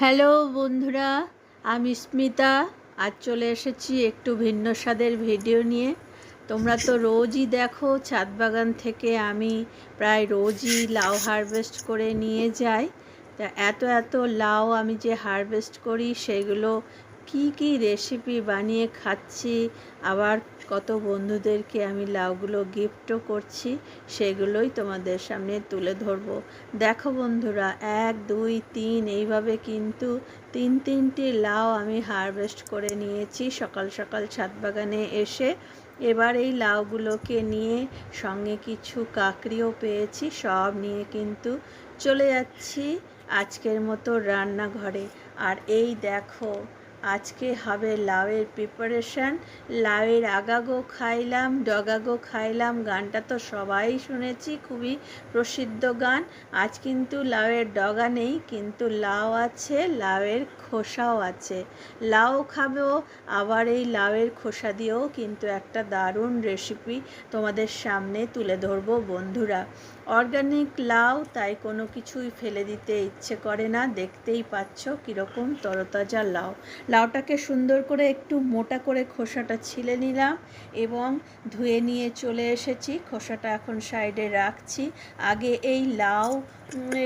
Hello বন্ধুরা, আমি স্মিতা। আজ চলে এসেছি একটু ভিন্ন স্বাদের ভিডিও নিয়ে। তোমরা তো রোজই দেখো, ছাদ বাগান থেকে আমি প্রায় রোজই লাউ হারভেস্ট করে নিয়ে যাই। তা এত এত লাউ আমি যে হারভেস্ট করি, সেগুলো কি কি রেসিপি বানিয়ে খাচ্ছি, আবার কত বন্ধুদেরকে আমি লাউগুলো গিফটও করছি, সেগুলোই তোমাদের সামনে তুলে ধরবো। দেখো বন্ধুরা, এক, দুই, তিন, এইভাবে কিন্তু তিন, তিনটি লাউ আমি হারভেস্ট করে নিয়েছি সকাল সকাল ছাদ বাগানে এসে। এবার এই লাউগুলোকে নিয়ে সঙ্গে কিছু কাকড়িও পেয়েছি, সব নিয়ে কিন্তু চলে যাচ্ছি আজকের মতো রান্নাঘরে। আর এই দেখো আজকে হবে লাউয়ের প্রিপারেশান লাউয়ের আগাগো খাইলাম, ডগাগো খাইলাম, গানটা তো সবাই শুনেছি, খুবই প্রসিদ্ধ গান। আজ কিন্তু লাউয়ের ডগা নেই, কিন্তু লাউ আছে, লাউয়ের খোসাও আছে। লাউ খাবেও আবার এই লাউয়ের খোসা দিয়েও কিন্তু একটা দারুণ রেসিপি তোমাদের সামনে তুলে ধরবো বন্ধুরা। অর্গানিক লাউ, তাই কোনো কিছুই ফেলে দিতে ইচ্ছে করে না। দেখতেই পাচ্ছ কীরকম তরতাজা লাউ। লাউটাকে সুন্দর করে একটু মোটা করে খোসাটা ছিলে নিলাম এবং ধুয়ে নিয়ে চলে এসেছি। খোসাটা এখন সাইডে রাখছি। আগে এই লাউ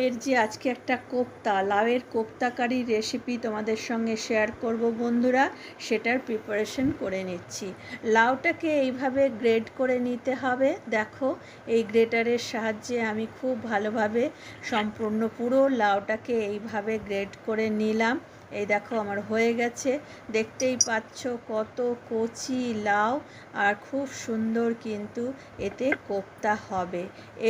এর যে আজকে একটা কোপ্তা, লাউয়ের কোপ্তাকারী রেসিপি তোমাদের সঙ্গে শেয়ার করব বন্ধুরা, সেটার প্রিপারেশন করে নিচ্ছি। লাউটাকে এইভাবে গ্রেড করে নিতে হবে। দেখো, এই গ্রেটারের সাহায্যে আমি খুব ভালোভাবে সম্পূর্ণ পুরো লাউটাকে এইভাবে গ্রেড করে নিলাম। এই দেখো আমার হয়ে গেছে। দেখতেই পাচ্ছ কত কচি লাউ আর খুব সুন্দর কিন্তু এতে কোপ্তা হবে।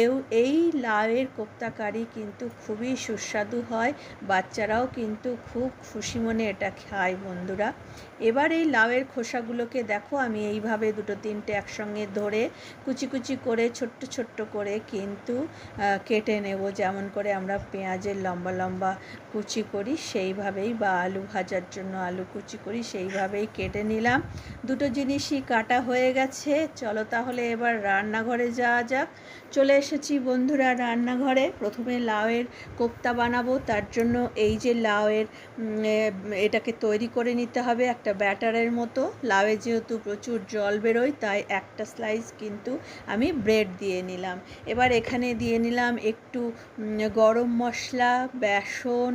এও, এই লাউয়ের কোপ্তা কারি কিন্তু খুবই সুস্বাদু হয়। বাচ্চারাও কিন্তু খুব খুশি মনে এটা খায় বন্ধুরা। এবার এই লাউয়ের খোসাগুলোকে দেখো, আমি এইভাবে দুটো তিনটে একসঙ্গে ধরে কুচি কুচি করে, ছোট্ট ছোট্ট করে কিন্তু কেটে নেব। যেমন করে আমরা পেঁয়াজের লম্বা লম্বা কুচি করি, সেইভাবেই বা আলু ভাজার জন্য আলু কুচি করি, সেইভাবেই কেটে নিলাম। দুটো জিনিসই কাটা হয়ে গেছে। চলো তাহলে এবার রান্নাঘরে যাওয়া যাক। চলে এসেছি বন্ধুরা রান্নাঘরে। প্রথমে লাউয়ের কোপ্তা বানাবো। তার জন্য এই যে লাউয়ের এটাকে তৈরি করে নিতে হবে একটা ব্যাটারের মতো। লাউয়ে যেহেতু প্রচুর জল বেরোয়, তাই একটা স্লাইস কিন্তু আমি ব্রেড দিয়ে নিলাম। এবার এখানে দিয়ে নিলাম একটু গরম মশলা, বেসন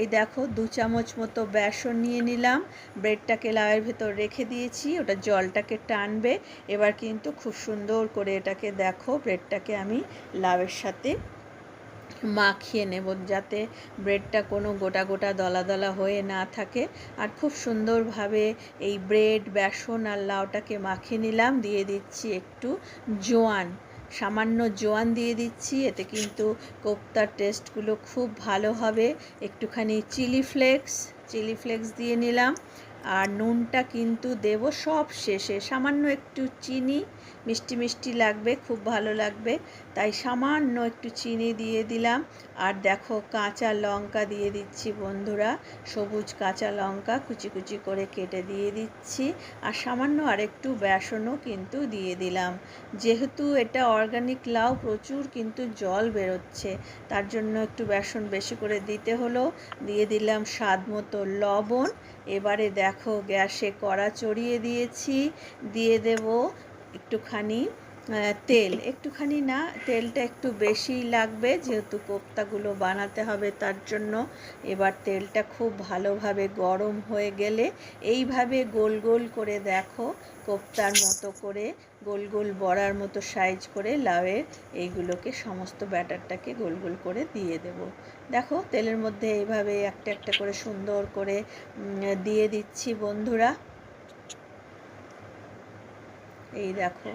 এই দেখো দু চামচ মতো বেসন নিয়ে নিলাম। ব্রেডটাকে লাউয়ের ভেতর রেখে দিয়েছি, ওটা জলটাকে টানবে। এবার কিন্তু খুব সুন্দর করে এটাকে দেখো, ব্রেডটাকে আমি লাউয়ের সাথে মাখিয়ে নেব যাতে ব্রেডটা কোনো গোটা গোটা দলা দলা হয়ে না থাকে। আর খুব সুন্দরভাবে এই ব্রেড, বেসন আর লাউটাকে মাখিয়ে নিলাম। দিয়ে দিচ্ছি একটু জোয়ান। সামান্য জোয়ান দিয়ে দিচ্ছি, এতে কিন্তু কোপ্তার টেস্টগুলো খুব ভালো হবে। একটুখানি চিলি ফ্লেক্স চিলি ফ্লেক্স দিয়ে নিলাম। আর নুনটা কিন্তু দেব সব শেষে, সামান্য একটু চিনি মিষ্টি মিষ্টি লাগবে, খুব ভালো লাগবে। তাই সামান্য একটু চিনি দিয়ে দিলাম। আর দেখো কাঁচা লঙ্কা দিয়ে দিচ্ছি বন্ধুরা। সবুজ কাঁচা লঙ্কা কুচি কুচি করে কেটে দিয়ে দিচ্ছি। আর সামান্য আরেকটু বেসনও কিন্তু দিয়ে দিলাম। যেহেতু এটা অর্গানিক লাউ, প্রচুর কিন্তু জল বেরোচ্ছে। তার জন্য একটু বেসন বেশি করে দিতে হলো। দিয়ে দিলাম স্বাদ মতো লবণ। এবারে দেখো গ্যাসে কড়া চড়িয়ে দিয়েছি। দিয়ে দেব একটুখানি তেল। একটুখানি না, তেলটা একটু বেশিই লাগবে, যেহেতু কোপ্তাগুলো বানাতে হবে তার জন্য। এবার তেলটা খুব ভালোভাবে গরম হয়ে গেলে এইভাবে গোল গোল করে দেখো, কোপ্তার মতো করে, গোল গোল বড়ার মতো সাইজ করে লাউয়ের এইগুলোকে সমস্ত ব্যাটারটাকে গোল গোল করে দিয়ে দেব। দেখো, তেলের মধ্যে এইভাবে একটা একটা করে সুন্দর করে দিয়ে দিচ্ছি বন্ধুরা। এই দেখো,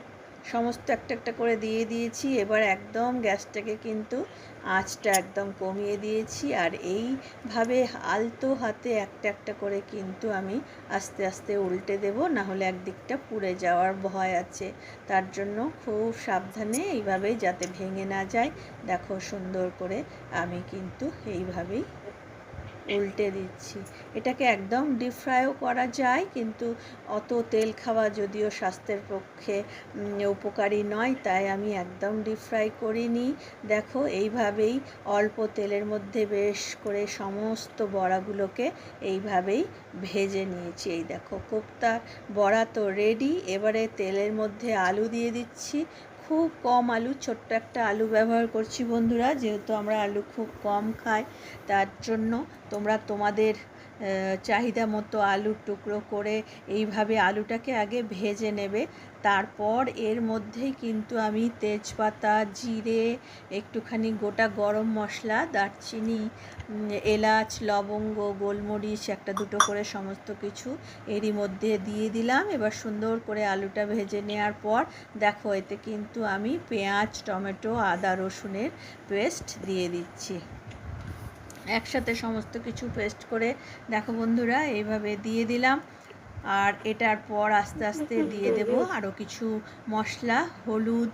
সমস্ত একটা একটা করে দিয়ে দিয়েছি। এবার একদম গ্যাসটাকে কিন্তু আঁচটা একদম কমিয়ে দিয়েছি। আর এইভাবে আলতো হাতে একটা একটা করে কিন্তু আমি আস্তে আস্তে উল্টে দেব না হলে একদিকটা পুড়ে যাওয়ার ভয় আছে। তার জন্য খুব সাবধানে এইভাবেই যাতে ভেঙে না যায়। দেখো সুন্দর করে আমি কিন্তু এইভাবেই উল্টে দিচ্ছি। এটাকে একদম ডিপ ফ্রাইও করা যায়, কিন্তু অত তেল খাওয়া যদিও স্বাস্থ্যের পক্ষে উপকারী নয়, তাই আমি একদম ডিপ ফ্রাই করিনি। দেখো, এইভাবেই অল্প তেলের মধ্যে বেশ করে সমস্ত বড়াগুলোকে এইভাবেই ভেজে নিয়েছি। এই দেখো, কোপ্তার বড়া তো রেডি এবারে তেলের মধ্যে আলু দিয়ে দিচ্ছি। খুব কম আলু, ছোট্ট একটা আলু ব্যবহার করছি বন্ধুরা, যেহেতু আমরা আলু খুব কম খাই, তার জন্য তোমরা তোমাদের চাহিদা মতো আলুর টুকরো করে এইভাবে আলুটাকে আগে ভেজে নেবে। তারপর এর মধ্যেই কিন্তু আমি তেজপাতা, জিরে, একটুখানি গোটা গরম মশলা, দারচিনি এলাচ, লবঙ্গ, গোলমরিচ, একটা দুটো করে সমস্ত কিছু এরই মধ্যে দিয়ে দিলাম। এবার সুন্দর করে আলুটা ভেজে নেওয়ার পর দেখো, এতে কিন্তু আমি পেঁয়াজ, টমেটো, আদা, রসুনের পেস্ট দিয়ে দিচ্ছি। একসাথে সমস্ত কিছু পেস্ট করে, দেখো বন্ধুরা, এইভাবে দিয়ে দিলাম। আর এটার পর আস্তে আস্তে দিয়ে দেব আরও কিছু মশলা, হলুদ,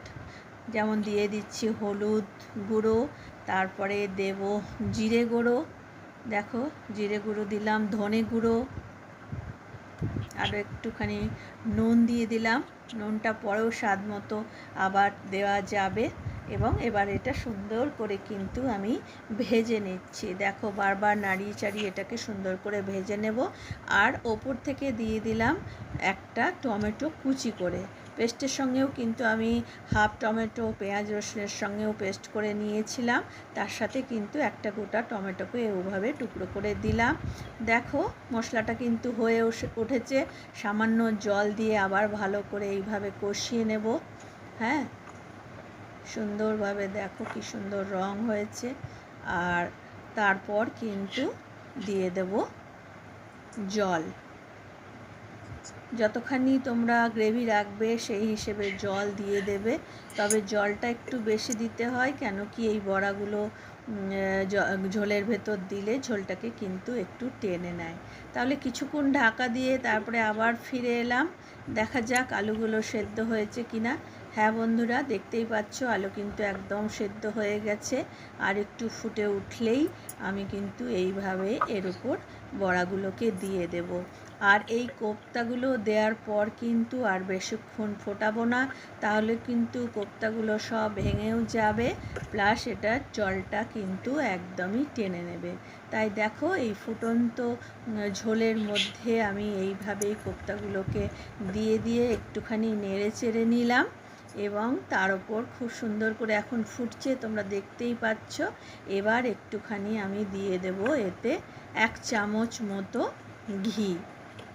যেমন দিয়ে দিচ্ছি হলুদ গুঁড়ো, তারপরে দেব জিরে গুঁড়ো। দেখো, জিরে গুঁড়ো দিলাম, ধনে গুঁড়ো। আরও একটুখানি নুন দিয়ে দিলাম, নুনটা পরেও স্বাদ মতো আবার দেওয়া যাবে। এবং এবার এটা সুন্দর করে কিন্তু আমি ভেজে নিচ্ছি। দেখো, বারবার নাড়িয়ে চাড়িয়ে এটাকে সুন্দর করে ভেজে নেব। আর ওপর থেকে দিয়ে দিলাম একটা টমেটো কুচি করে। পেস্টের সঙ্গেও কিন্তু আমি হাফ টমেটো, পেঁয়াজ, রসুনের সঙ্গেও পেস্ট করে নিয়েছিলাম। তার সাথে কিন্তু একটা গোটা টমেটোকে ওভাবে টুকরো করে দিলাম। দেখো, মশলাটা কিন্তু হয়ে উঠেছে। সামান্য জল দিয়ে আবার ভালো করে এইভাবে কষিয়ে নেব। হ্যাঁ? সুন্দরভাবে দেখো কি সুন্দর রং হয়েছে। আর তারপর কিন্তু দিয়ে দেব জল। যতখানি তোমরা গ্রেভি রাখবে সেই হিসেবে জল দিয়ে দেবে। তবে জলটা একটু বেশি দিতে হয় কেন কি এই বড়াগুলো ঝোলের ভেতর দিলে ঝোলটাকে কিন্তু একটু টেনে নেয়। তাহলে কিছুক্ষণ ঢাকা দিয়ে তারপরে আবার ফিরে এলাম। দেখা যাক আলুগুলো সেদ্ধ হয়েছে কিনা। হ্যাঁ বন্ধুরা, দেখতেই পাচ্ছ, আলু কিন্তু একদম সেদ্ধ হয়ে গেছে। আর একটু ফুটে উঠলেই আমি কিন্তু এইভাবে এর উপর বড়াগুলোকে দিয়ে দেব। আর এই কোপ্তাগুলো দেওয়ার পর কিন্তু আর বেশিক্ষণ ফোটাবো না, তাহলে কিন্তু কোপ্তাগুলো সব ভেঙেও যাবে, প্লাস এটার জলটা কিন্তু একদমই টেনে নেবে। তাই দেখো, এই ফুটন্ত ঝোলের মধ্যে আমি এইভাবেই কোপ্তাগুলোকে দিয়ে দিয়ে একটুখানি নেড়ে চেড়ে নিলাম। এবং তার ওপর খুব সুন্দর করে এখন ফুটছে, তোমরা দেখতেই পাচ্ছ। এবার একটুখানি আমি দিয়ে দেব এতে এক চামচ মতো ঘি।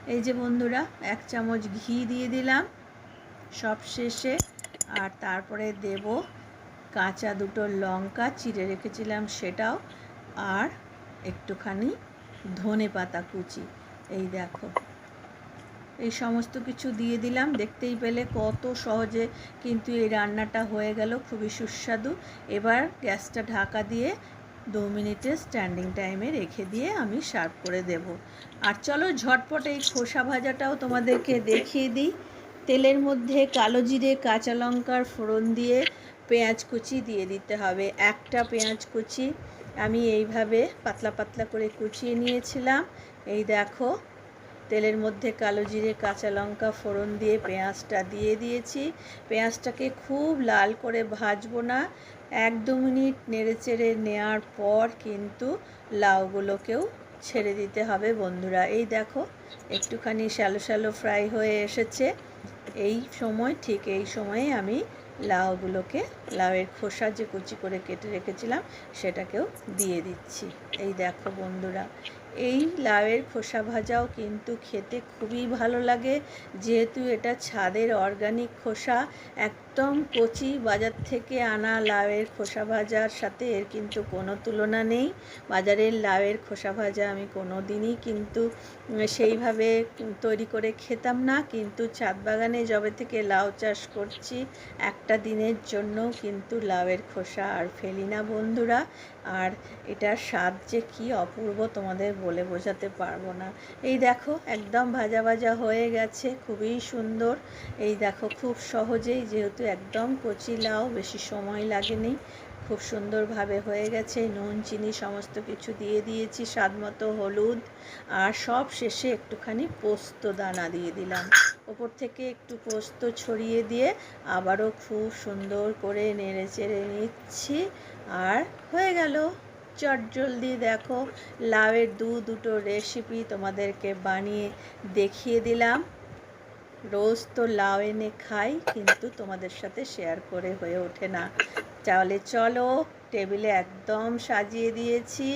এই যে বন্ধুরা, এক চামচ ঘি দিয়ে দিলাম সব শেষে। আর তারপরে দেব কাঁচা দুটো লঙ্কা, চিড়ে রেখেছিলাম সেটাও। আর একটুখানি ধনে পাতা কুচি। এই দেখো। এই সমস্ত কিছু দিয়ে দিলাম। দেখতেই পেলে কত সহজে কিন্তু এই রান্নাটা হয়ে গেল, খুবই সুস্বাদু। এবার গ্যাসটা ঢাকা দিয়ে দু মিনিটের স্ট্যান্ডিং টাইমে রেখে দিয়ে আমি সার্ভ করে দেব। আর চলো ঝটপট এই খোসা ভাজাটাও তোমাদেরকে দেখিয়ে দিই। তেলের মধ্যে কালো জিরে, কাঁচা লঙ্কার ফোড়ন দিয়ে পেঁয়াজ কুচি দিয়ে দিতে হবে। একটা পেঁয়াজ কুচি। আমি এইভাবে পাতলা পাতলা করে কুচিয়ে নিয়েছিলাম। এই দেখো তেলের মধ্যে কালো জিরে, কাঁচা লঙ্কা, ফোড়ন দিয়ে পেঁয়াজটা দিয়ে দিয়েছি। পেঁয়াজটাকে খুব লাল করে ভাজবো না। এক দু মিনিট নেড়ে চেড়ে নেওয়ার পর কিন্তু লাউগুলোকেও ছেড়ে দিতে হবে বন্ধুরা। এই দেখো, একটুখানি শ্যালো শ্যালো ফ্রাই হয়ে এসেছে। এই সময়, ঠিক এই সময়ে আমি লাউগুলোকে, লাউয়ের খোসা যে কুচি করে কেটে রেখেছিলাম, সেটাকেও দিয়ে দিচ্ছি। এই দেখো বন্ধুরা এই লাউয়ের খোসা ভাজাও কিন্তু খেতে খুবই ভালো লাগে। যেহেতু এটা ছাদের অর্গানিক খোসা একদম কচি বাজার থেকে আনা লাউয়ের খোসা ভাজার সাথে এর কিন্তু কোনো তুলনা নেই। বাজারের লাউয়ের খোসা ভাজা আমি কোনো দিনই কিন্তু সেইভাবে তৈরি করে খেতাম না। কিন্তু ছাদ বাগানে যবে থেকে লাউ চাষ করছি, একটা দিনের জন্য কিন্তু লাউয়ের খোসা আর ফেলি না বন্ধুরা। আর এটার স্বাদ যে কী অপূর্ব তোমাদের বলে বোঝাতে পারব না। এই দেখো, একদম ভাজা ভাজা হয়ে গেছে, খুবই সুন্দর। এই দেখো, খুব সহজেই যেহেতু একদম কচি লাউ বেশি সময় লাগেনি। খুব সুন্দরভাবে হয়ে গেছে। নুন, চিনি সমস্ত কিছু দিয়ে দিয়েছি, স্বাদ মতো হলুদ। আর সব শেষে একটুখানি পোস্ত দানা দিয়ে দিলাম। ওপর থেকে একটু পোস্ত ছড়িয়ে দিয়ে আবারও খুব সুন্দর করে নেড়ে চেড়ে নিচ্ছি। আর হয়ে গেল। চটজলদি দেখো, লাউয়ের দু দুটো রেসিপি তোমাদেরকে বানিয়ে দেখিয়ে দিলাম। রোজ তো লাউ এনে খাই, কিন্তু তোমাদের সাথে শেয়ার করে হয়ে ওঠে না। তাহলে চলো টেবিলে একদম সাজিয়ে দিয়েছি।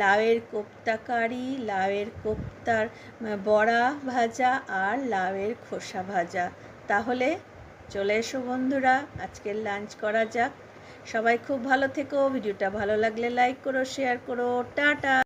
লাউয়ের কোপ্তা কারি, লাউয়ের কোপ্তার বড়া ভাজা আর লাউয়ের খোসা ভাজা। তাহলে চলে এসো বন্ধুরা, আজকের লাঞ্চ করা যাক। সবাই খুব ভালো থেকো, ভিডিওটা ভালো লাগলে লাইক করো শেয়ার করো, টাটা!